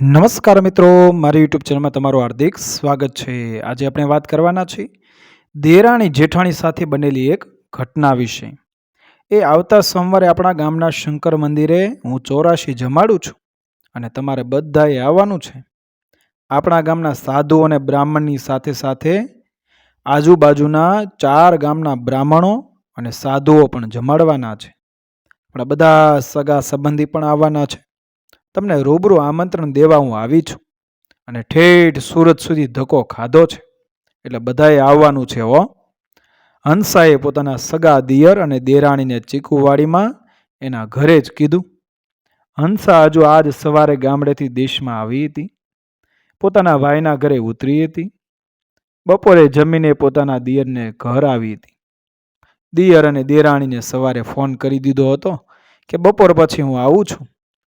નમસ્કાર મિત્રો, મારી યુટ્યુબ ચેનલમાં તમારું હાર્દિક સ્વાગત છે. આજે આપણે વાત કરવાના છીએ દેરાણી જેઠાણી સાથે બનેલી એક ઘટના વિશે. એ આવતા સોમવારે આપણા ગામના શંકર મંદિરે હું ચોરાશી જમાડું છું અને તમારે બધાએ આવવાનું છે. આપણા ગામના સાધુ અને બ્રાહ્મણની સાથે સાથે આજુબાજુના ચાર ગામના બ્રાહ્મણો અને સાધુઓ પણ જમાડવાના છે. આપણા બધા સગા સંબંધી પણ આવવાના છે. તમને રૂબરૂ આમંત્રણ દેવા હું આવી છું. અને ઠેઠ સુરત સુધી ધક્કો ખાધો છે. એટલે બધાએ આવવાનું છે હો. હંસાએ પોતાના સગા દિયર અને દેરાણીને ચીકુવાડીમાં એના ઘરે જ કીધું. હંસા હજુ આજ સવારે ગામડેથી દેશમાં આવી હતી. પોતાના ભાઈના ઘરે ઉતરી હતી. બપોરે જમીને પોતાના દિયરને ઘર આવી હતી. દિયર અને દેરાણીને સવારે ફોન કરી દીધો હતો કે બપોર પછી હું આવું છું.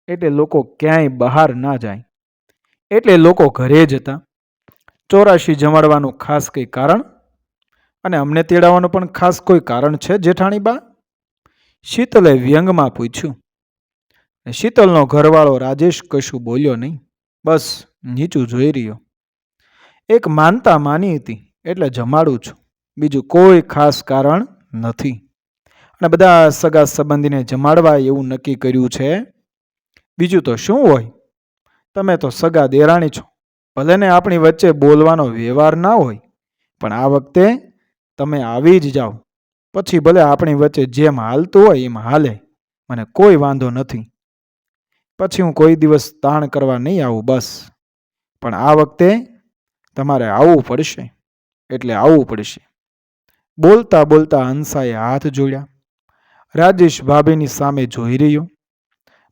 એટલે લોકો ક્યાંય બહાર ના જાય. એટલે લોકો ઘરે જ હતા ચોરાશી જમાડવાનું ખાસ કંઈ કારણ? અને અમને તેડાવવાનું પણ ખાસ કોઈ કારણ છે જેઠાણી બા શીતલે વ્યંગમાં પૂછ્યું. શીતલનો ઘરવાળો રાજેશ કશું બોલ્યો નહીં. બસ, નીચું જોઈ રહ્યો. એક માનતા માની હતી, એટલે જમાડું છું. બીજું કોઈ ખાસ કારણ નથી. અને બધા સગા સંબંધીને જમાડવા એવું નક્કી કર્યું છે બીજું તો શું હોય? તમે તો સગા દેરાણી છો. ભલે ને આપણી વચ્ચે બોલવાનો વ્યવહાર ના હોય, પણ આ વખતે તમે આવી જ જાઓ. પછી ભલે આપણી વચ્ચે જેમ હાલતું હોય એમ હાલે, મને કોઈ વાંધો નથી. પછી હું કોઈ દિવસ તાણ કરવા નહીં આવું બસ. પણ આ વખતે તમારે આવવું પડશે, એટલે આવવું પડશે. બોલતા બોલતા હંસાએ હાથ જોડ્યા. રાજેશ ભાભીની સામે જોઈ રહ્યો.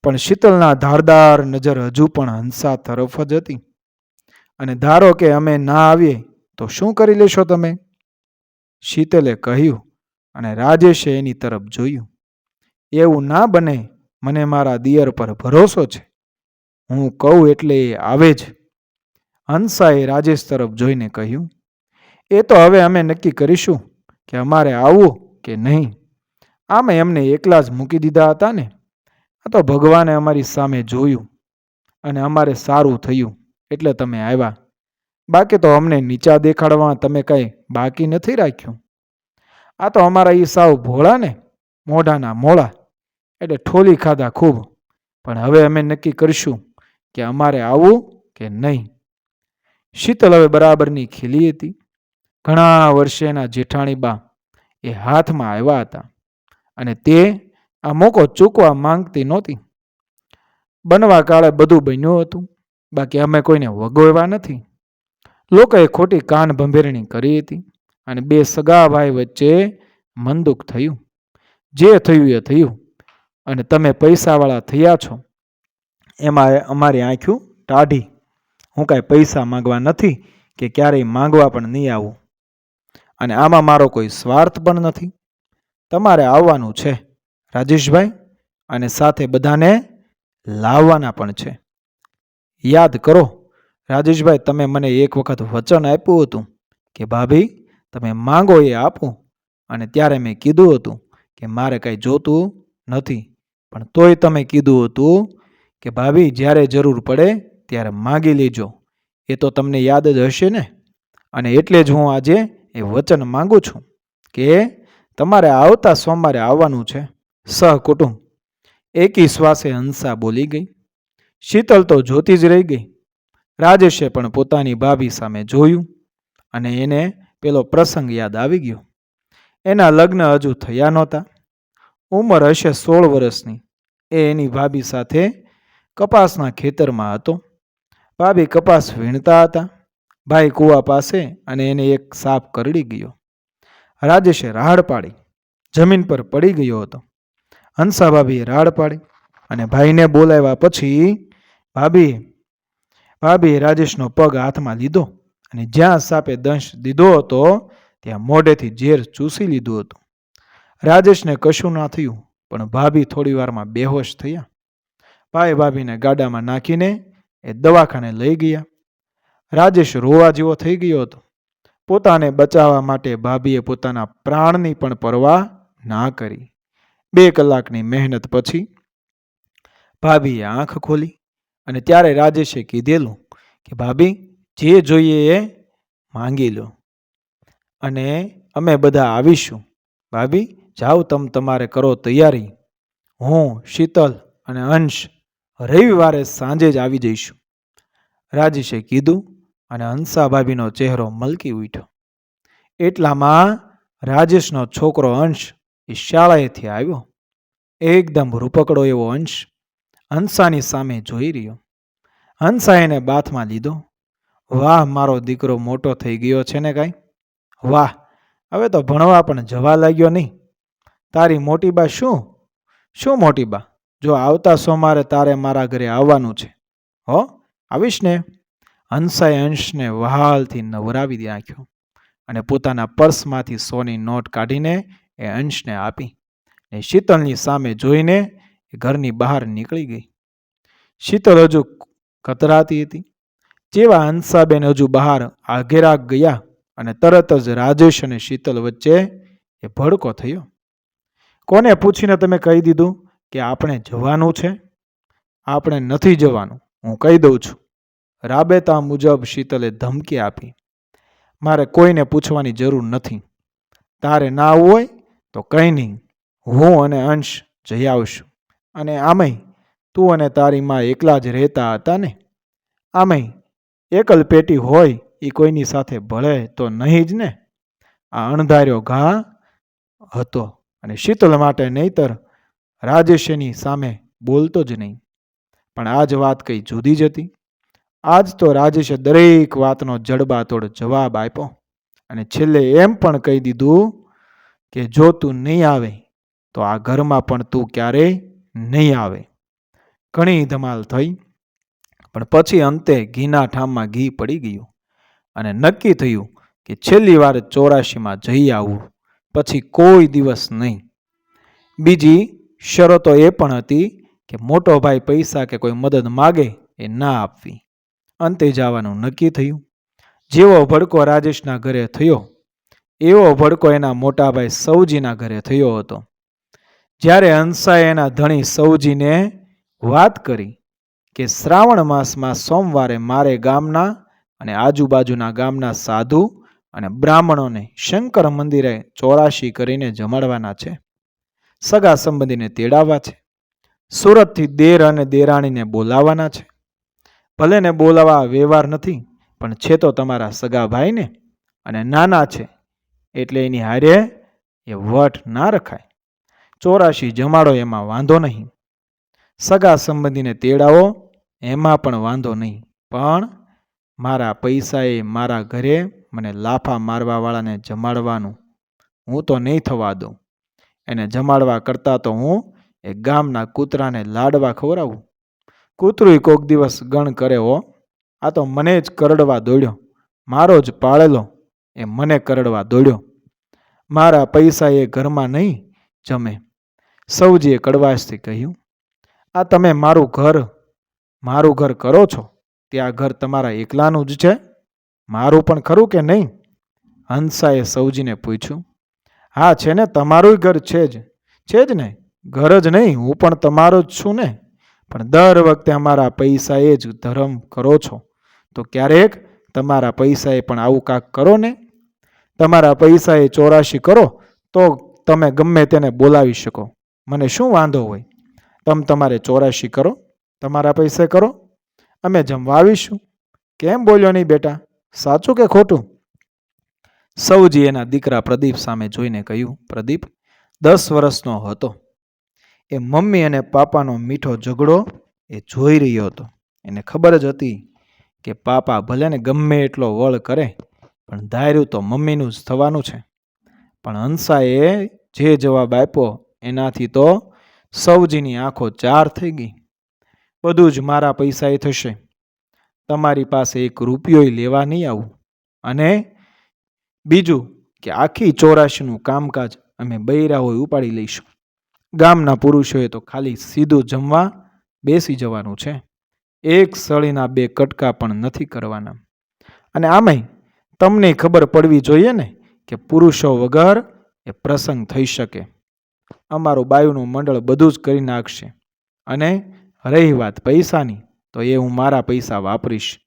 પણ શીતલના ધારદાર નજર હજુ પણ હંસા તરફ જ હતી. અને ધારો કે અમે ના આવીએ, તો શું કરી લેશો તમે? શીતલે કહ્યું અને રાજેશે એની તરફ જોયું. એવું ના બને, મને મારા દિયર પર ભરોસો છે. હું કહું એટલે એ આવે જ. હંસાએ રાજેશ તરફ જોઈને કહ્યું, એ તો હવે અમે નક્કી કરીશું કે અમારે આવવું કે નહીં. આમે એમને એકલા જ મૂકી દીધા હતા ને આ તો ભગવાને અમારી સામે જોયું અને અમારે સારું થયું એટલે તમે આવ્યા. બાકી તો અમને નીચા દેખાડવા તમે કંઈ બાકી નથી રાખ્યું. આ તો અમારા એ સાવ ભોળા ને, મોઢાના મોળા, એટલે ઠોલી ખાધા ખૂબ. પણ હવે અમે નક્કી કરીશું કે અમારે આવવું કે નહીં. શીતલ હવે બરાબરની ખીલી હતી. ઘણા વર્ષેના જેઠાણી બા એ હાથમાં આવ્યા હતા અને તે આ મોકો ચૂકવા માંગતી નહોતી. બનવા કાળે બધું બન્યું હતું, બાકી અમે કોઈને વગોવ્યા નથી. લોકોએ ખોટી કાન ભંભેરણી કરી હતી અને બે સગા ભાઈ વચ્ચે મંદુક થયું. જે થયું એ થયું અને તમે પૈસાવાળા થયા છો. એમાં અમારી આંખ્યું ટાઢી. હું કાંઈ પૈસા માંગવા નથી કે ક્યારેય માંગવા પણ નહીં આવું. અને આમાં મારો કોઈ સ્વાર્થ પણ નથી. તમારે આવવાનું છે. રાજેશભાઈ અને સાથે બધાને લાવવાના પણ છે. યાદ કરો, રાજેશભાઈ, તમે મને એક વખત વચન આપ્યું હતું કે, ભાભી, તમે માંગો એ આપું. અને ત્યારે મેં કીધું હતું કે, મારે કાંઈ જોતું નથી. પણ તોય તમે કીધું હતું કે, ભાભી, જ્યારે જરૂર પડે ત્યારે માગી લેજો. એ તો તમને યાદ જ હશે ને? અને એટલે જ હું આજે એ વચન માગું છું કે, તમારે આવતા સોમવારે આવવાનું છે. સહકુટુંબ. એકી શ્વાસે હંસા બોલી ગઈ. શીતલ તો જોતી જ રહી ગઈ. રાજેશે પણ પોતાની ભાભી સામે જોયું અને એને પેલો પ્રસંગ યાદ આવી ગયો. એના લગ્ન હજુ થયા નહોતા. ઉંમર હશે સોળ વર્ષની. એ એની ભાભી સાથે કપાસના ખેતરમાં હતો. ભાભી કપાસ વીણતા હતા. ભાઈ કૂવા પાસે અને એને એક સાપ કરડી ગયો. રાજેશે રાહડ પાડી. જમીન પર પડી ગયો હતો. હંસા ભાભીએ રાડ પાડી અને ભાઈને બોલાવ્યા પછી ભાભીએ ભાભીએ રાજેશનો પગ હાથમાં લીધો અને જ્યાં સાપે દંશ દીધો હતો, ત્યાં મોઢેથી ઝેર ચૂસી લીધું હતું. રાજેશને કશું ના થયું, પણ ભાભી થોડી વારમાં બેહોશ થયા. ભાઈ ભાભીને ગાડામાં નાખીને એ દવાખાને લઈ ગયા. રાજેશ રોવા જેવો થઈ ગયો હતો. પોતાને બચાવવા માટે ભાભીએ પોતાના પ્રાણની પણ પરવા ના કરી. બે કલાકની મહેનત પછી ભાભીએ આંખ ખોલી અને ત્યારે રાજેશે કીધેલું કે, ભાભી, જે જોઈએ એ માંગી લો અને અમે બધા આવીશું. ભાભી, જાઓ તમ તમારે કરો તૈયારી. હું, શીતલ અને અંશ રવિવારે સાંજે જ આવી જઈશું. રાજેશે કીધું અને હંસા ભાભીનો ચહેરો મલકી ઉઠ્યો. એટલામાં રાજેશનો છોકરો અંશ એ શાળાએથી આવ્યો. એકદમ રૂપકડો એવો અંશ હંસાની સામે જોઈ રહ્યો. હંસા એને બાથમાં લીધો. વાહ, મારો દીકરો મોટો થઈ ગયો છે ને કાંઈ? વાહ, હવે તો ભણવા પણ જવા લાગ્યો નહીં. તારી મોટી બા શું? શું મોટી બા? જો આવતા સોમવારે તારે મારા ઘરે આવવાનું છે. હો, આવીશ ને. હંસાએ અંશને વહાલથી નવરાવી નાખ્યો અને પોતાના પર્સમાંથી સોની નોટ કાઢીને એ અંશને આપી ને શીતલની સામે જોઈને એ ઘરની બહાર નીકળી ગઈ. શીતલ હજુ કતરાતી હતી. જેવા હંસાબેન હજુ બહાર આઘેરા ગયા અને તરત જ રાજેશ અને શીતલ વચ્ચે એ ભડકો થયો. કોને પૂછીને તમે કહી દીધું કે આપણે જવાનું છે? આપણે નથી જવાનું, હું કહી દઉં છું. રાબેતા મુજબ શીતલે ધમકી આપી. મારે કોઈને પૂછવાની જરૂર નથી. તારે ના હોય તો કંઈ નહીં, હું અને અંશ જઈ આવશું. અને આમય, તું અને તારી માં એકલા જ રહેતા હતા ને? આમય, એકલ પેટી હોય એ કોઈની સાથે ભળે તો નહીં જ ને? આ અણધાર્યો ઘા હતો અને શીતલ માટે નહીતર રાજેશની સામે બોલતો જ નહીં. પણ આ જ વાત કંઈ જુદી જ હતી. આજ તો રાજેશે દરેક વાતનો જડબાતોડ જવાબ આપ્યો અને છેલ્લે એમ પણ કહી દીધું કે જો તું નહીં આવે, તો આ ઘરમાં પણ તું ક્યારેય નહીં આવે. ઘણી ધમાલ થઈ, પણ પછી અંતે ઘીના ઠામમાં ઘી પડી ગયું અને નક્કી થયું કે છેલ્લી વાર ચોરાશીમાં જઈ આવવું પછી કોઈ દિવસ નહીં. બીજી શરતો એ પણ હતી કે મોટો ભાઈ પૈસા કે કોઈ મદદ માગે એ ના આપવી. અંતે જવાનું નક્કી થયું. જેવો ભડકો રાજેશના ઘરે થયો એવો ભડકો એના મોટાભાઈ સૌજીના ઘરે થયો હતો. જ્યારે હંસાએ એના ધણી સૌજીને વાત કરી કે શ્રાવણ માસમાં સોમવારે મારે ગામના અને આજુબાજુના ગામના સાધુ અને બ્રાહ્મણોને શંકર મંદિરે ચોરાશી કરીને જમાડવાના છે. સગા સંબંધીને તેડાવવા છે. સુરતથી દેર અને દેરાણીને બોલાવવાના છે. ભલે ને બોલાવા વ્યવહાર નથી, પણ છે તો તમારા સગા ભાઈને અને નાના છે એટલે એની હારે એ વટ ના રખાય. ચોરાશી જમાડો એમાં વાંધો નહીં. સગા સંબંધીને તેડાવો, એમાં પણ વાંધો નહીં. પણ મારા પૈસાએ મારા ઘરે મને લાફા મારવાવાળાને જમાડવાનું હું તો નહીં થવા દઉં. એને જમાડવા કરતાં તો હું એ ગામના કૂતરાને લાડવા ખવડાવું. કૂતરું કોક દિવસ ગણ કરે હો. આ તો મને જ કરડવા દોડ્યો. મારો જ પાળેલો. એ મને કરડવા દોડ્યો. મારા પૈસા એ ઘરમાં નહીં જમે. સૌજીએ કડવાશથી કહ્યું, આ તમે મારું ઘર મારું ઘર કરો છો? ત્યાં ઘર તમારા એકલાનું જ છે? મારું પણ ખરું કે નહીં? હંસાએ સૌજીને પૂછ્યું, હા છે ને, તમારું ઘર છે જ છે જ ને? ઘર જ નહીં, હું પણ તમારો જ છું ને? પણ દર વખતે અમારા પૈસાએ જ ધર્મ કરો છો. તો ક્યારેક તમારા પૈસાએ પણ આવું કાંક કરો ને? તમારા પૈસા એ ચોરાશી કરો, તો તમે ગમે તેને બોલાવી શકો. મને શું વાંધો હોય? તમે તમારે ચોરાશી કરો, તમારા પૈસે કરો, અમે જમવા આવીશું કેમ બોલ્યો નહીં બેટા? સાચું કે ખોટું? સૌજી એના દીકરા પ્રદીપ સામે જોઈને કહ્યું, પ્રદીપ, દસ વર્ષનો હતો. એ મમ્મી અને પાપાનો મીઠો ઝઘડો એ જોઈ રહ્યો હતો. એને ખબર જ હતી કે પાપા ભલે ને ગમે એટલો વળ કરે પણ ધાર્યું તો મમ્મીનું જ થવાનું છે. પણ હંસાએ જે જવાબ આપ્યો એનાથી તો સૌજીની આંખો ચાર થઈ ગઈ. બધું જ મારા પૈસાએ થશે. તમારી પાસે એક રૂપિયોય લેવા નહીં આવું. અને બીજું કે આખી ચોરાશીનું કામકાજ અમે બૈરા ઉપાડી લઈશું. ગામના પુરુષોએ તો ખાલી સીધું જમવા બેસી જવાનું છે. એક સળીના બે કટકા પણ નથી કરવાના. અને આમાંય તમને ખબર પડવી જોઈએ ને કે પુરુષો વગર એ પ્રસંગ થઈ શકે. અમારું બાયુનું મંડળ બધું જ કરી નાખશે. અને રહી વાત પૈસાની, તો એ હું મારા પૈસા વાપરીશ.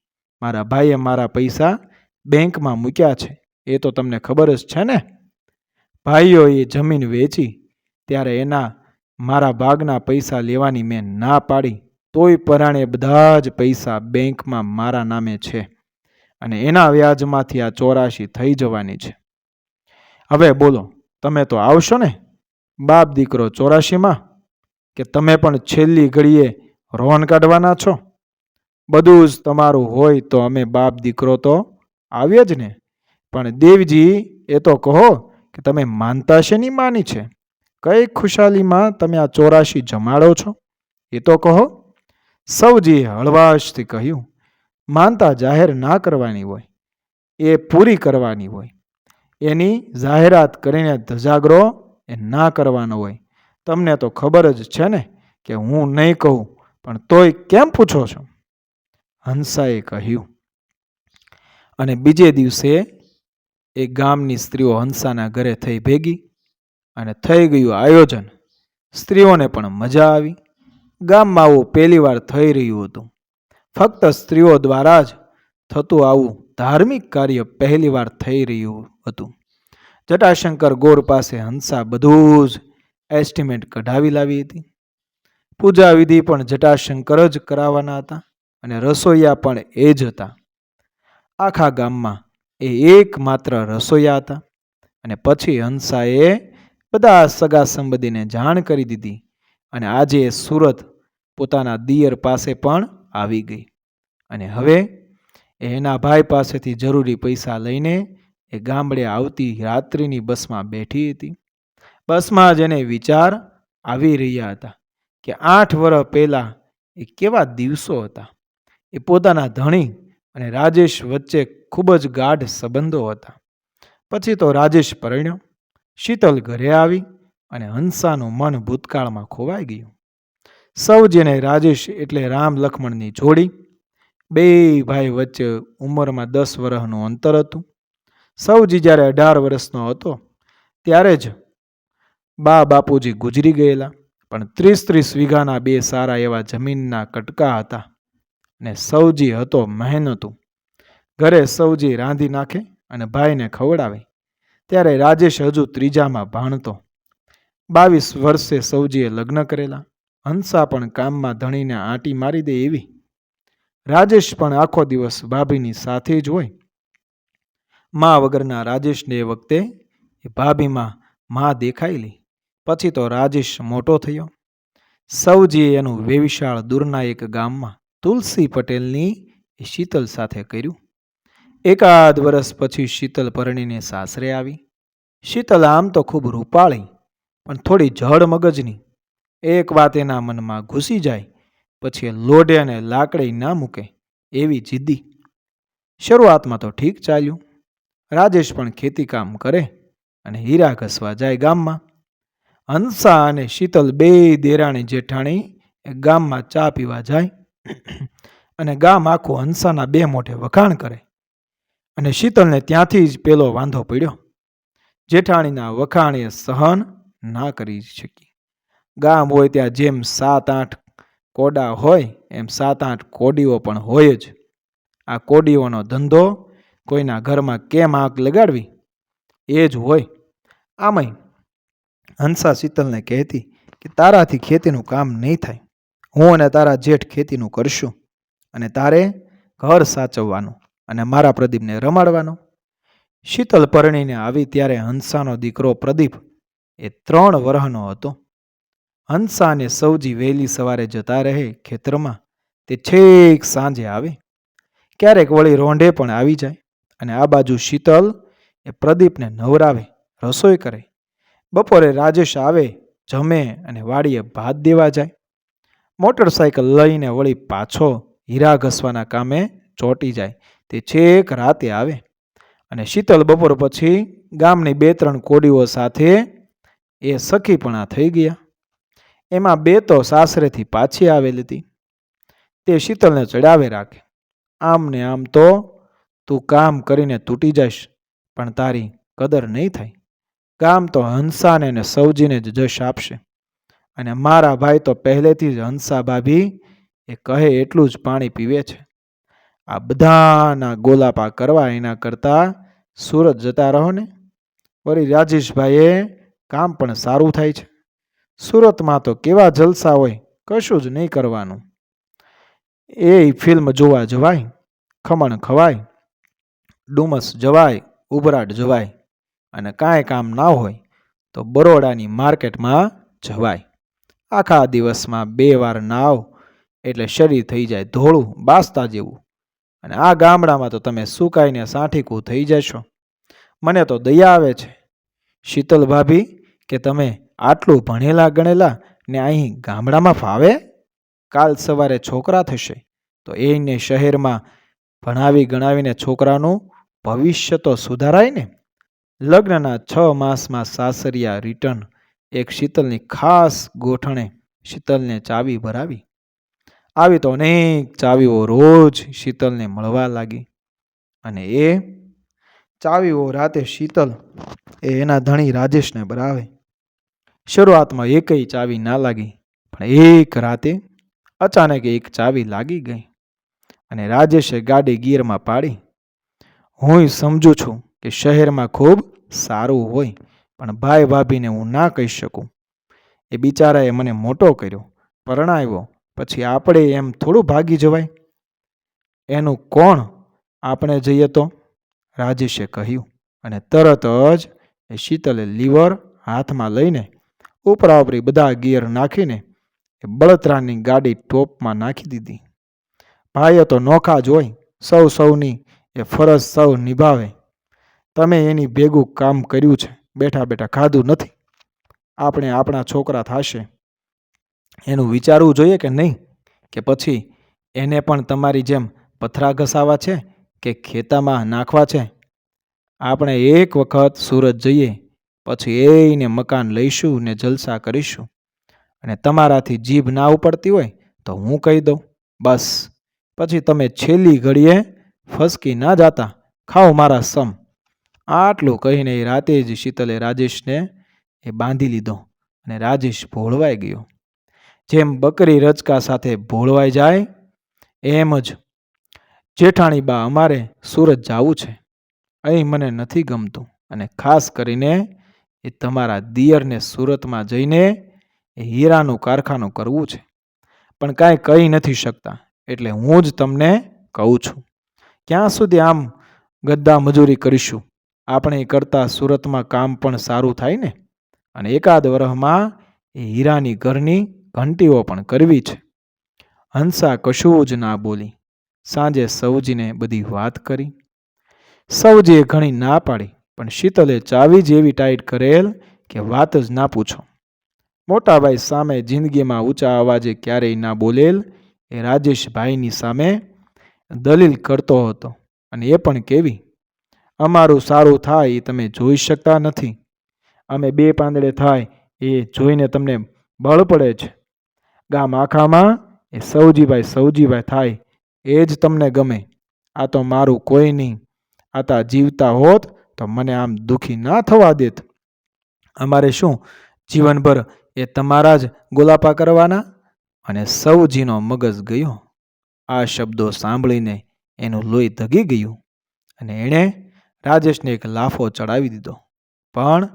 મારા ભાઈએ મારા પૈસા બેંકમાં મૂક્યા છે. એ તો તમને ખબર જ છે ને? ભાઈઓએ જમીન વેચી, ત્યારે એના મારા ભાગના પૈસા લેવાની મેં ના પાડી. તોય પરાણે બધા જ પૈસા બેંકમાં મારા નામે છે. અને એના વ્યાજમાંથી આ ચોરાશી થઈ જવાની છે. હવે બોલો, તમે તો આવશો ને? બાપ દીકરો ચોરાશીમાં? કે તમે પણ છેલ્લી ઘડીએ રોહન કાઢવાના છો? બધું જ તમારું હોય તો અમે બાપ દીકરો તો આવીએ જ ને? પણ દેવજી, એ તો કહો કે તમે માનતા શેની માની છે? કઈ ખુશાલીમાં તમે આ ચોરાશી જમાડો છો? એ તો કહો. સૌજીએ હળવાશથી કહ્યું માનતા જાહેર ના કરવાની હોય, એ પૂરી કરવાની હોય. એની જાહેરાત કરીને ધજાગરો એ ના કરવાનો હોય. તમને તો ખબર જ છે ને કે હું નહીં કહું, પણ તોય કેમ પૂછો છો? હંસાએ કહ્યું. અને બીજે દિવસે એ ગામની સ્ત્રીઓ હંસાના ઘરે થઈ ભેગી અને થઈ ગયું આયોજન. સ્ત્રીઓને પણ મજા આવી. ગામમાં આવું પહેલીવાર થઈ રહ્યું હતું. ફક્ત સ્ત્રીઓ દ્વારા જ થતું આવું ધાર્મિક કાર્ય પહેલીવાર થઈ રહ્યું હતું. જટાશંકર ગોર પાસે હંસા બધું જ એસ્ટિમેટ કઢાવી લાવી હતી. પૂજા વિધિ પણ જટાશંકર જ કરાવવાના હતા અને રસોઈયા પણ એ જ હતા. આખા ગામમાં એ એકમાત્ર રસોઈયા હતા અને પછી હંસાએ બધા સગા સંબંધીને જાણ કરી દીધી અને આજે સુરત પોતાના દિયર પાસે પણ આવી ગઈ. અને હવે એના ભાઈ પાસેથી જરૂરી પૈસા લઈને એ ગામડે આવતી રાત્રિની બસમાં બેઠી હતી. બસમાં જ એને વિચાર આવી રહ્યા હતા કે આઠ વર્ષ પહેલાં એ કેવા દિવસો હતા. એ પોતાના ધણી અને રાજેશ વચ્ચે ખૂબ જ ગાઢ સંબંધો હતા. પછી તો રાજેશ પરણ્યો, શીતલ ઘરે આવી અને હંસાનું મન ભૂતકાળમાં ખોવાઈ ગયું. સૌજીને રાજેશ એટલે રામ લક્ષ્મણની જોડી. બે ભાઈ વચ્ચે ઉંમરમાં દસ વર્ષનું અંતર હતું. સૌજી જ્યારે અઢાર વર્ષનો હતો, ત્યારે જ બા બાપુજી ગુજરી ગયેલા. પણ ત્રીસ ત્રીસ વીઘાના બે સારા એવા જમીનના કટકા હતા ને સૌજી હતો મહેનતું. ઘરે સૌજી રાંધી નાખે અને ભાઈને ખવડાવે. ત્યારે રાજેશ હજુ ત્રીજામાં ભાણતો. બાવીસ વર્ષે સૌજીએ લગ્ન કરેલા. હંસા પણ કામમાં ધણીને આંટી મારી દે એવી. રાજેશ પણ આખો દિવસ ભાભીની સાથે જ હોય. મા વગરના રાજેશને એ વખતે એ ભાભીમાં મા દેખાયેલી પછી તો રાજેશ મોટો થયો. સૌજીએ એનું વેવિશાળ દૂરના એક ગામમાં તુલસી પટેલની શીતલ સાથે કર્યું. એકાદ વર્ષ પછી શીતલ પરણીને સાસરે આવી. શીતલ આમ તો ખૂબ રૂપાળી, પણ થોડી જળ મગજની. એક વાત એના મનમાં ઘૂસી જાય, પછી લોઢે અને લાકડી ના મૂકે એવી જિદ્દી. શરૂઆતમાં તો ઠીક ચાલ્યું. રાજેશ પણ ખેતીકામ કરે અને હીરા ઘસવા જાય ગામમાં. હંસા અને શીતલ બે દેરાણી જેઠાણી ગામમાં ચા પીવા જાય અને ગામ આખું હંસાના બે મોઢે વખાણ કરે અને શીતલને ત્યાંથી જ પેલો વાંધો પડ્યો. જેઠાણીના વખાણ સહન ના કરી શકી. ગામ હોય ત્યાં જેમ સાત આઠ કોડા હોય, એમ સાત આઠ કોડીઓ પણ હોય જ. આ કોડીઓનો ધંધો કોઈના ઘરમાં કેમ આગ લગાડવી? એ જ હોય. આમાંય હંસા શીતલને કહેતી કે તારાથી ખેતીનું કામ નહીં થાય. હું અને તારા જેઠ ખેતીનું કરશું અને તારે ઘર સાચવવાનું અને મારા પ્રદીપને રમાડવાનો. શીતલ પરણીને આવી ત્યારે હંસાનો દીકરો પ્રદીપ એ ત્રણ વરહનો હતો. હંસા અને સૌજી વહેલી સવારે જતા રહે ખેતરમાં. તે છેક સાંજે આવે. ક્યારેક વળી રોંઢે પણ આવી જાય અને આ બાજુ શીતલ એ પ્રદીપને નવરાવે, રસોઈ કરે. બપોરે રાજેશ આવે, જમે અને વાડીએ ભાત દેવા જાય. મોટરસાયકલ લઈને વળી પાછો હીરા ઘસવાના કામે ચોંટી જાય. તે છેક રાતે આવે અને શીતલ બપોર પછી ગામની બે ત્રણ કોડીઓ સાથે એ સખીપણા થઈ ગયા. એમાં બે તો સાસરેથી પાછી આવેલી હતી. તે શીતલને ચડાવે રાખે. આમ ને આમ તો તું કામ કરીને તૂટી જઈશ, પણ તારી કદર નહીં થાય કામ તો હંસાને ને સૌજીને જ જશ આપશે. અને મારા ભાઈ તો પહેલેથી જ હંસા ભાભી એ કહે એટલું જ પાણી પીવે છે. આ બધાના ગોલાપા કરવા એના કરતાં સુરત જતા રહો ને. વળી રાજેશભાઈએ કામ પણ સારું થાય છે. સુરતમાં તો કેવા જલસા હોય, કશું જ નહીં કરવાનું. એ ફિલ્મ જોવા જવાય, ખમણ ખવાય, ડુમસ જવાય, ઉભરાટ જવાય અને કાંઈ કામ ના હોય તો બરોડાની માર્કેટમાં જવાય. આખા દિવસમાં બે વાર નાવ એટલે શરીર થઈ જાય ધોળું, બાસતા જેવું. અને આ ગામડામાં તો તમે સુકાઈને સાંઠીકું થઈ જશો. મને તો દયા આવે છે. શીતલ ભાભી, કે તમે આટલું ભણેલા ગણેલા ને અહીં ગામડામાં ફાવે? કાલ સવારે છોકરા થશે, તો એને શહેરમાં ભણાવી ગણાવીને છોકરાનું ભવિષ્ય તો સુધારાય ને? લગ્નના છ માસમાં સાસરિયા રિટર્ન એક શીતલની ખાસ ગોઠણે શીતલને ચાવી ભરાવી. આવી તો અનેક ચાવીઓ રોજ શીતલને મળવા લાગી. અને એ ચાવીઓ રાતે શીતલ એ એના ધણી રાજેશને ભરાવે. શરૂઆતમાં એકય ચાવી ના લાગી, પણ એક રાતે અચાનક એક ચાવી લાગી ગઈ અને રાજેશે ગાડી ગિયરમાં પાડી. હું સમજુ છું કે શહેરમાં ખૂબ સારું હોય, પણ ભાઈ ભાભીને હું ના કહી શકું. એ બિચારાએ મને મોટો કર્યો, પરણાવ્યો, પછી આપણે એમ થોડું ભાગી જવાય. એનું કોણ આપણે જઈએ તો? રાજેશે કહ્યું અને તરત જ એ શીતલે લીવર હાથમાં લઈને ઉપરા ઉપરી બધા ગિયર નાખીને એ બળતરાની ગાડી ટોપમાં નાખી દીધી. ભાઈએ તો નોખા જ હોય, સૌ સૌની એ ફરજ સૌ નિભાવે. તમે એની ભેગું કામ કર્યું છે, બેઠા બેઠા ખાધું નથી. આપણે આપણા છોકરા થશે. એનું વિચારવું જોઈએ કે નહીં? કે પછી એને પણ તમારી જેમ પથરા ઘસાવા છે કે ખેતામાં નાખવા છે? આપણે એક વખત સુરત જઈએ પછી એને મકાન લઈશું ને જલસા કરીશું. અને તમારાથી જીભ ના ઉપડતી હોય તો હું કહી દઉં, બસ, પછી તમે છેલ્લી ઘડીએ ફસકી ના જાતા, ખાઓ મારા સમ. આટલું કહીને એ રાતે જ શીતલે રાજેશને એ બાંધી લીધો અને રાજેશ ભોળવાઈ ગયો. જેમ બકરી રચકા સાથે ભોળવાઈ જાય, એમ જ જેઠાણી બા અમારે સુરત જવું છે. અહીં મને નથી ગમતું અને ખાસ કરીને એ તમારા દિયરને સુરતમાં જઈને એ હીરાનું કારખાનું કરવું છે. પણ કાંઈ કહી નથી શકતા, એટલે હું જ તમને કહું છું. ક્યાં સુધી આમ ગદ્દા મજૂરી કરીશું? આપણે કરતાં સુરતમાં કામ પણ સારું થાય ને? અને એકાદ વરહમાં એ હીરાની ઘરની ઘંટીઓ પણ કરવી છે. હંસા કશું જ ના બોલી. સાંજે સૌજીને બધી વાત કરી. સૌજીએ ઘણી ના પાડી. પણ શીતલે ચાવી જેવી ટાઈટ કરેલ કે વાત જ ના પૂછો. મોટાભાઈ સામે જિંદગીમાં ઊંચા અવાજે ક્યારેય ના બોલેલ. એ રાજેશભાઈની સામે દલીલ કરતો હતો અને એ પણ કેવી, અમારું સારું થાય એ તમે જોઈ શકતા નથી. અમે બે પાંદડે થાય એ જોઈને તમને બળ પડે છે. ગામ આખામાં એ સૌજીભાઈ સૌજીભાઈ થાય એ જ તમને ગમે. આ તો મારું કોઈ નહીં. આ તા જીવતા હોત તો મને આમ દુઃખી ના થવા દેત. અમારે શું? જીવનભર એ તમારા જ ગોલાપા કરવાના? અને સૌજીનો મગજ ગયો. આ શબ્દો સાંભળીને એનું લોહી ધગી ગયું અને એણે રાજેશને એક લાફો ચડાવી દીધો. પણ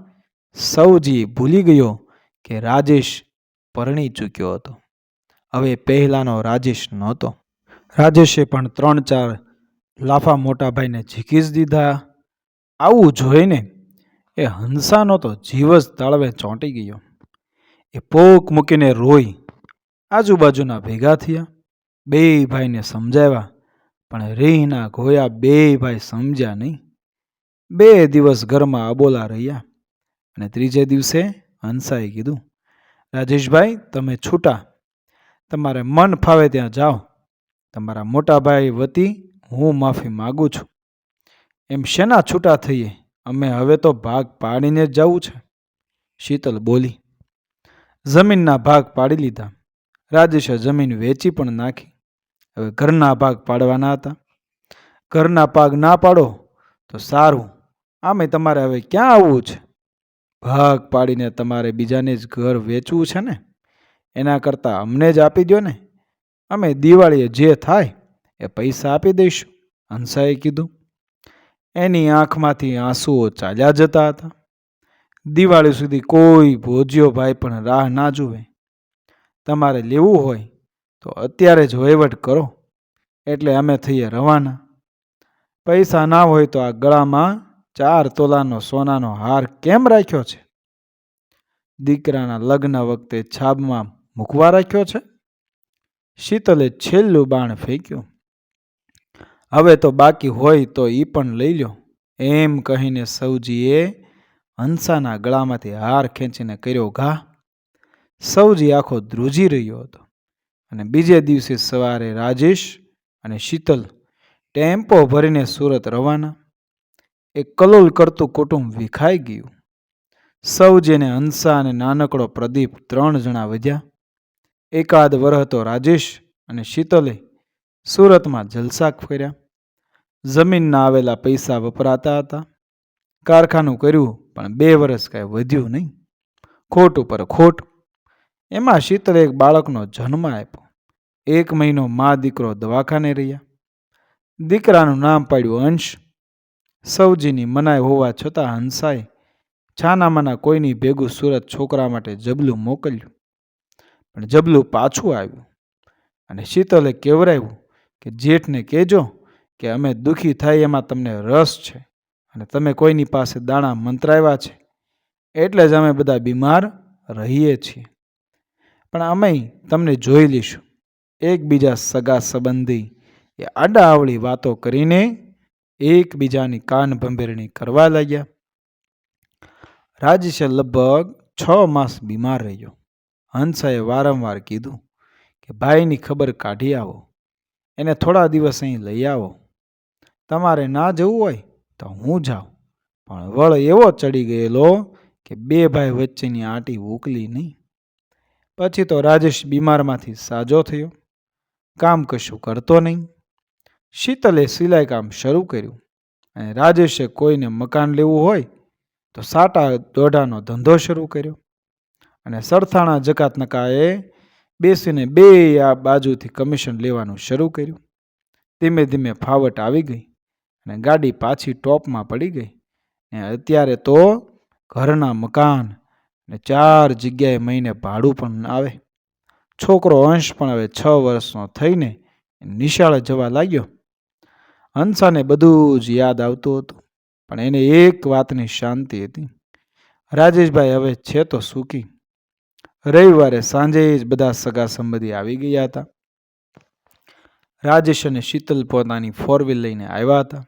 સૌજી ભૂલી ગયો કે રાજેશ પરણી ચૂક્યો હતો. હવે પહેલાંનો રાજેશ નહોતો. રાજેશે પણ ત્રણ ચાર લાફા મોટા ભાઈને ઝીકી જ દીધા. આવું જોઈને એ હંસાનો તો જીવ જ તળવે ચોંટી ગયો. એ પોક મૂકીને રોઈ આજુબાજુના ભેગા થયા. બે ભાઈને સમજાવ્યા, પણ રીહના ગોયા બે ભાઈ સમજ્યા નહીં. બે દિવસ ઘરમાં અબોલા રહ્યા અને ત્રીજે દિવસે હંસાએ કીધું, રાજેશભાઈ, તમે છૂટા. તમારે મન ફાવે ત્યાં જાઓ. તમારા મોટા ભાઈ વતી હું માફી માગું છું. એમ શેના છૂટા થઈએ? અમે હવે તો ભાગ પાડીને જ જવું છે. શીતલ બોલી, જમીનના ભાગ પાડી લીધા. રાજેશે જમીન વેચી પણ નાખી. હવે ઘરના ભાગ પાડવાના હતા. ઘરના ભાગ ના પાડો તો સારું. આમે તમારે હવે ક્યાં આવવું છે? ભાગ પાડીને તમારે બીજાને જ ઘર વેચવું છે ને? એના કરતાં અમને જ આપી દો ને. અમે દિવાળીએ જે થાય એ પૈસા આપી દઈશું. હંસાએ કીધું. એની આંખમાંથી આંસુઓ ચાલ્યા જતા હતા. દિવાળી સુધી કોઈ ભોજ્યો ભાઈ પણ રાહ ના જુએ. તમારે લેવું હોય તો અત્યારે જ વહીવટ કરો, એટલે અમે થઈએ રવાના. પૈસા ના હોય તો આ ગળામાં ચાર તોલાનો સોનાનો હાર કેમ રાખ્યો છે? દીકરાના લગ્ન વખતે છાબમાં મૂકવા રાખ્યો છે? શીતલે છેલ્લું બાણ ફેંક્યું. હવે તો બાકી હોય તો એ પણ લઈ લો એમ કહીને સૌજીએ હંસાના ગળામાંથી હાર ખેંચીને કર્યો ઘા. સૌજી આખો ધ્રુજી રહ્યો હતો. અને બીજે દિવસે સવારે રાજેશ અને શીતલ ટેમ્પો ભરીને સુરત રવાના. એ કલોલ કરતું કુટુંબ વિખાઈ ગયું. સૌજીને હંસા અને નાનકડો પ્રદીપ ત્રણ જણા વધ્યા. એકાદ વરહ તો રાજેશ અને શીતલે સુરતમાં જલસા કર્યા જમીનના આવેલા પૈસા વપરાતા હતા. કારખાનું કર્યું, પણ બે વર્ષ કાંઈ વધ્યું નહીં. ખોટ ઉપર ખોટ. એમાં શીતલે એક બાળકનો જન્મ આપ્યો. એક મહિનો મા દીકરો દવાખાને રહ્યા. દીકરાનું નામ પાડ્યું અંશ. સૌજીની મનાઈ હોવા છતાં હંસાએ છાનામાના કોઈની ભેગું સુરત છોકરા માટે જબલું મોકલ્યું. પણ જબલું પાછું આવ્યું અને શીતલે કેવરાયું કે જેઠને કહેજો કે અમે દુઃખી થાય એમાં તમને રસ છે અને તમે કોઈની પાસે દાણા મંત્રાવ્યા છે. એટલે જ અમે બધા બીમાર રહીએ છીએ. પણ અમે તમને જોઈ લઈશું. એકબીજા સગા સંબંધી એ આડાઅવળી વાતો કરીને એકબીજાની કાન ભંભેરણી કરવા લાગ્યા. રાજેશે લગભગ છ માસ બીમાર રહ્યો. હંસાએ વારંવાર કીધું કે, ભાઈની ખબર કાઢી આવો. એને થોડા દિવસ અહીં લઈ આવો. તમારે ના જવું હોય તો હું જાઉં. પણ વળ એવો ચડી ગયેલો કે બે ભાઈ વચ્ચેની આંટી ઉકલી નહીં. પછી તો રાજેશ બીમારમાંથી સાજો થયો. કામ કશું કરતો નહીં. શીતલે સિલાઈ કામ શરૂ કર્યું અને રાજેશે કોઈને મકાન લેવું હોય તો સાટા દોઢાનો ધંધો શરૂ કર્યો અને સરથાણા જકાત નકાએ બેસીને બે આ બાજુથી કમિશન લેવાનું શરૂ કર્યું. ધીમે ધીમે ફાવટ આવી ગઈ અને ગાડી પાછી ટોપમાં પડી ગઈ ને અત્યારે તો ઘરના મકાન ને ચાર જગ્યાએ મહિને ભાડું પણ આવે. છોકરો અંશ પણ હવે છ વર્ષનો થઈને નિશાળે જવા લાગ્યો. હંસાને બધું જ યાદ આવતું હતું, પણ એને એક વાતની શાંતિ હતી. રાજેશભાઈ હવે છે તો સુખી. રવિવારે સાંજે જ બધા સગા સંબંધી આવી ગયા હતા. રાજેશ અને શીતલ પોતાની ફોર વ્હીલ લઈને આવ્યા હતા.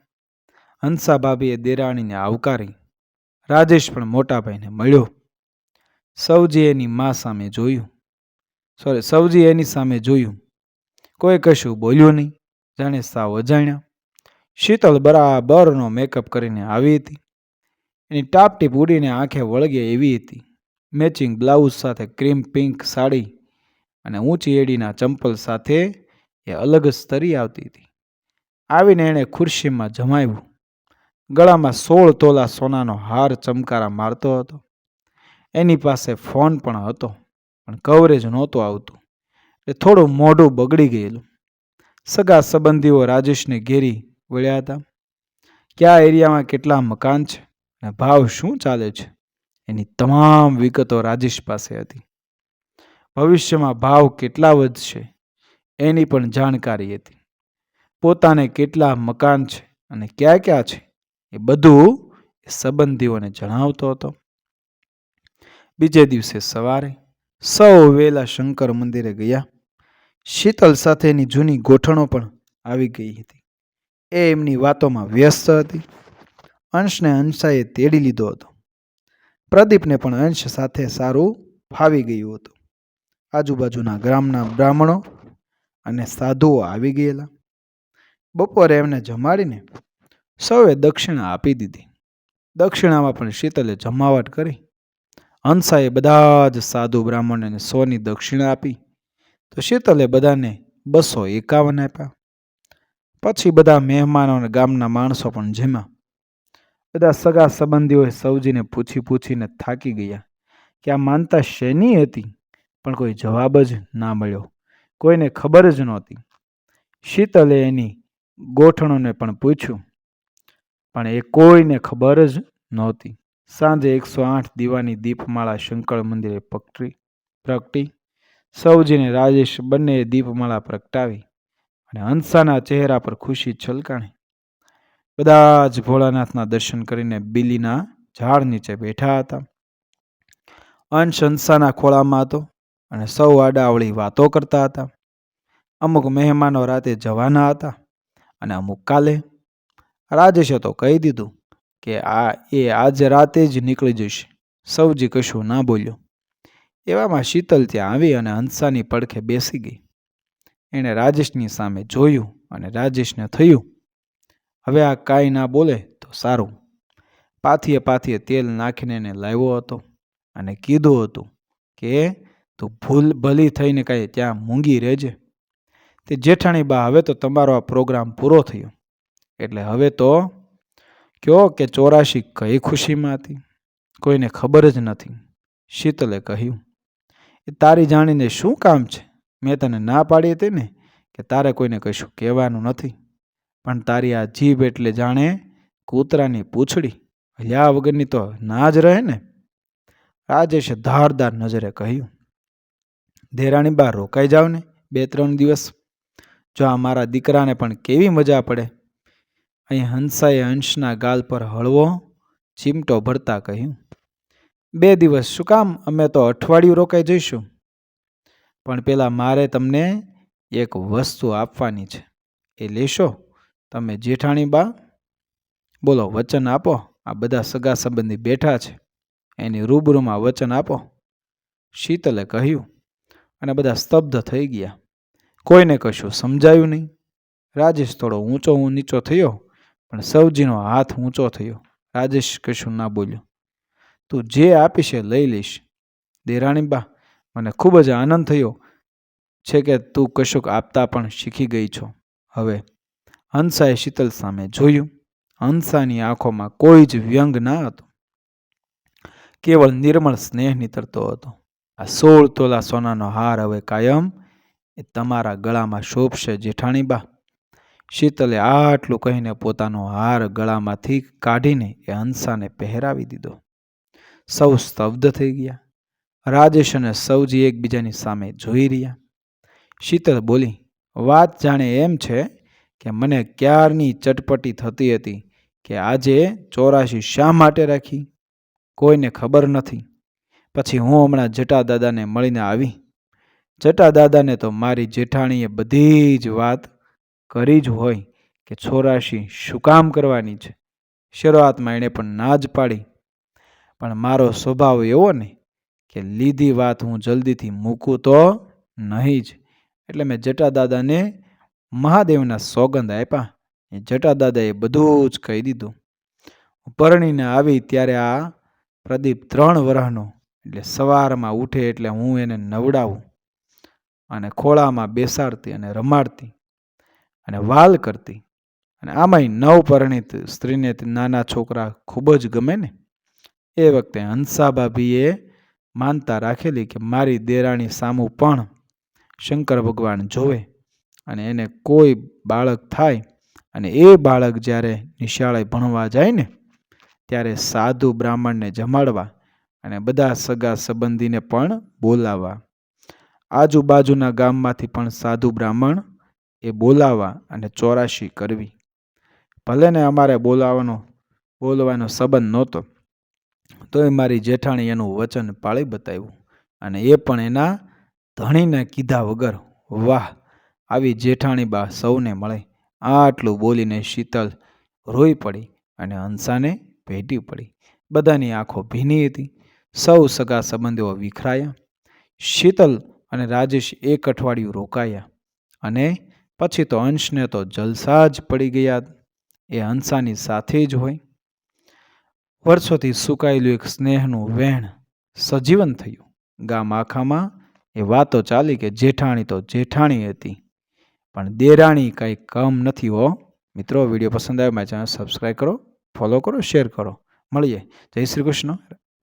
હંસા ભાભીએ દેરાણીને આવકારી. રાજેશ પણ મોટાભાઈને મળ્યો. સૌજી એની મા સામે જોયું. સોરી સૌજી એની સામે જોયું. કોઈ કશું બોલ્યું નહીં. જાણે સાવ અજાણ્યા. શીતલ બરાબરનો મેકઅપ કરીને આવી હતી. એની ટાપટીપ ઉડીને આંખે વળગે એવી હતી. મેચિંગ બ્લાઉઝ સાથે ક્રીમ પિંક સાડી અને ઊંચી એડીના ચંપલ સાથે એ અલગ સ્તરી આવતી હતી. આવીને એણે ખુરશીમાં જમાવ્યું. ગળામાં સોળ તોલા સોનાનો હાર ચમકારા મારતો હતો. એની પાસે ફોન પણ હતો, પણ કવરેજ નહોતું આવતું. એટલે થોડું મોઢું બગડી ગયેલું. સગા સંબંધીઓ રાજેશને ઘેરી વળ્યા હતા. કયા એરિયામાં કેટલા મકાન છે અને ભાવ શું ચાલે છે? એની તમામ વિગતો રાજેશ પાસે હતી. ભવિષ્યમાં ભાવ કેટલા વધશે એની પણ જાણકારી હતી. પોતાને કેટલા મકાન છે અને ક્યાં ક્યાં છે એ બધું સંબંધીઓને જણાવતો હતો. બીજે દિવસે સવારે સૌ વેલા શંકર મંદિરે ગયા. શીતલ સાથેની જૂની ગોઠણો પણ આવી ગઈ હતી. એ એમની વાતોમાં વ્યસ્ત હતી. અંશને અંશાએ તેડી લીધો હતો. પ્રદીપને પણ અંશ સાથે સારું ફાવી ગયું હતું. આજુબાજુના ગ્રામના બ્રાહ્મણો અને સાધુઓ આવી ગયેલા. બપોરે એમને જમાડીને સૌએ દક્ષિણા આપી દીધી. દક્ષિણામાં પણ શીતલે જમાવટ કરી. હંસાએ બધા જ સાધુ બ્રાહ્મણને સોની દક્ષિણા આપી. તો શીતલે બધાને બસો એકાવન આપ્યા. પછી બધા મહેમાનો અને ગામના માણસો પણ જેમાં બધા સગા સંબંધીઓએ સૌજીને પૂછી પૂછીને થાકી ગયા કે આ માનતા શેની હતી? પણ કોઈ જવાબ જ ના મળ્યો. કોઈને ખબર જ નહોતી. શીતલે એની ગોઠણોને પણ પૂછ્યું, પણ એ કોઈને ખબર જ નહોતી. સાંજે એકસો આઠ દીવાની દીપમાળા શંકર મંદિરે પકટી પ્રગટી. સૌજીને રાજેશ બંનેએ દીપમાળા પ્રગટાવી અને હંસાના ચહેરા પર ખુશી છલકાણી. બધા જ ભોળાનાથના દર્શન કરીને બીલીના ઝાડ નીચે બેઠા હતા. અંશ હંસાના ખોળામાં હતો અને સૌ આડાવળી વાતો કરતા હતા. અમુક મહેમાનો રાતે જવાના હતા અને અમુક કાલે. રાજેશે તો કહી દીધું કે આ એ આજે રાતે જ નીકળી જશે. સૌજી કશું ના બોલ્યો. એવામાં શીતલ ત્યાં આવી અને હંસાની પડખે બેસી ગઈ. એણે રાજેશની સામે જોયું અને રાજેશને થયું હવે આ કાંઈ ના બોલે તો સારું. પાથીએ પાથીએ તેલ નાખીને એને લાવ્યો હતો અને કીધું હતું કે, તું ભૂલ ભલી થઈને કાંઈ ત્યાં મૂંગી રહેજે. તે જેઠાણી બા, હવે તો તમારો આ પ્રોગ્રામ પૂરો થયો. એટલે હવે તો કયો કે ચોરાશી કઈ ખુશીમાં હતી. કોઈને ખબર જ નથી. શીતલે કહ્યું, એ તારી જાણીને શું કામ છે? મેં તને ના પાડી હતી ને કે તારે કોઈને કશું કહેવાનું નથી. પણ તારી આ જીભ એટલે જાણે કૂતરાની પૂંછડી. હલ્યા વગરની તો ના જ રહે ને? રાજેશે ધારદાર નજરે કહ્યું, ધેરાણી બા, રોકાઈ જાવ ને બે ત્રણ દિવસ. જો આ મારા દીકરાને પણ કેવી મજા પડે? અહીં હંસાએ હંશના ગાલ પર હળવો ચીમટો ભરતા કહ્યું, બે દિવસ શું કામ? અમે તો અઠવાડિયું રોકાઈ જઈશું. પણ પેલા મારે તમને એક વસ્તુ આપવાની છે. એ લેશો? તમે જેઠાણી બા, બોલો વચન આપો. આ બધા સગા સંબંધી બેઠા છે. એની રૂબરૂમાં વચન આપો. શીતલે કહ્યું, અને બધા સ્તબ્ધ થઈ ગયા. કોઈને કશું સમજાયું નહીં. રાજેશ થોડો ઊંચો નીચો થયો, પણ સૌજીનો હાથ ઊંચો થયો. રાજેશ કશું ના બોલ્યો. તું જે આપીશ એ લઈ લઈશ. દેરાણીબા મને ખૂબ જ આનંદ થયો છે કે તું કશુંક આપતા પણ શીખી ગઈ છો. હવે હંસાએ શીતલ સામે જોયું, હંસાની આંખોમાં કોઈ જ વ્યંગ ના હતો. કેવળ નિર્મળ સ્નેહ નીતરતો હતો. આ સોળ તોલા સોનાનો હાર હવે કાયમ એ તમારા ગળામાં શોભશે જેઠાણીબા શીતલે આટલું કહીને પોતાનો હાર ગળામાંથી કાઢીને એ હંસાને પહેરાવી દીધો. સૌ સ્તબ્ધ થઈ ગયા. રાજેશ અને સૌજી એકબીજાની સામે જોઈ રહ્યા. શીતલ બોલી, વાત જાણે એમ છે કે મને ક્યારની ચટપટી થતી હતી કે આજે ચોરાશી શા માટે રાખી? કોઈને ખબર નથી. પછી હું હમણાં જટા દાદાને મળીને આવી. જટા દાદાને તો મારી જેઠાણીએ બધી જ વાત કરી જ હોય કે ચોરાશી શું કામ કરવાની છે? શરૂઆતમાં એણે પણ ના જ પાડી. પણ મારો સ્વભાવ એવો ને કે લીધી વાત હું જલ્દીથી મૂકું તો નહીં જ. એટલે મેં જટા દાદાને મહાદેવના સોગંદ આપ્યા એ જટા દાદાએ બધું જ કહી દીધું. પરણીને આવી ત્યારે આ પ્રદીપ ત્રણ વરહનો, એટલે સવારમાં ઉઠે એટલે હું એને નવડાવું અને ખોળામાં બેસાડતી અને રમાડતી અને વાલ કરતી. અને આમાંય નવ પરિણીત સ્ત્રીને નાના છોકરા ખૂબ જ ગમે ને. એ વખતે હંસાભાભીએ માનતા રાખેલી કે મારી દેરાણી સામું પણ શંકર ભગવાન જોવે. અને એને કોઈ બાળક થાય અને એ બાળક જ્યારે નિશાળે ભણવા જાય ને, ત્યારે સાધુ બ્રાહ્મણને જમાડવા અને બધા સગા સંબંધીને પણ બોલાવવા. આજુબાજુના ગામમાંથી પણ સાધુ બ્રાહ્મણ એ બોલાવવા અને ચોરાશી કરવી. ભલે ને અમારે બોલાવવાનો, બોલવાનો સંબંધ નહોતો, તોય મારી જેઠાણી એનું વચન પાળી બતાવ્યું અને એ પણ એના ધણીને કીધા વગર, વાહ આવી જેઠાણી બા સૌને મળે. આટલું બોલીને શીતલ રોઈ પડી અને હંસાને ભેટી પડી. બધાની આંખો ભીની હતી. સૌ સગા સંબંધીઓ વિખરાયા. શીતલ અને રાજેશ એક અઠવાડિયું રોકાયા અને પછી તો અંશને તો જલસા જ પડી ગયા. એ હંસાની સાથે જ હોય. વર્ષોથી સુકાયેલું એક સ્નેહનું વહેણ સજીવન થયું. ગામ આખામાં એ વાતો ચાલી કે જેઠાણી તો જેઠાણી હતી. પણ દેરાણી કંઈ કમ નથી હો. મિત્રો, વીડિયો પસંદ આવ્યો મારી ચેનલ સબસ્ક્રાઈબ કરો ફોલો કરો શેર કરો. મળીએ. જય શ્રી કૃષ્ણ.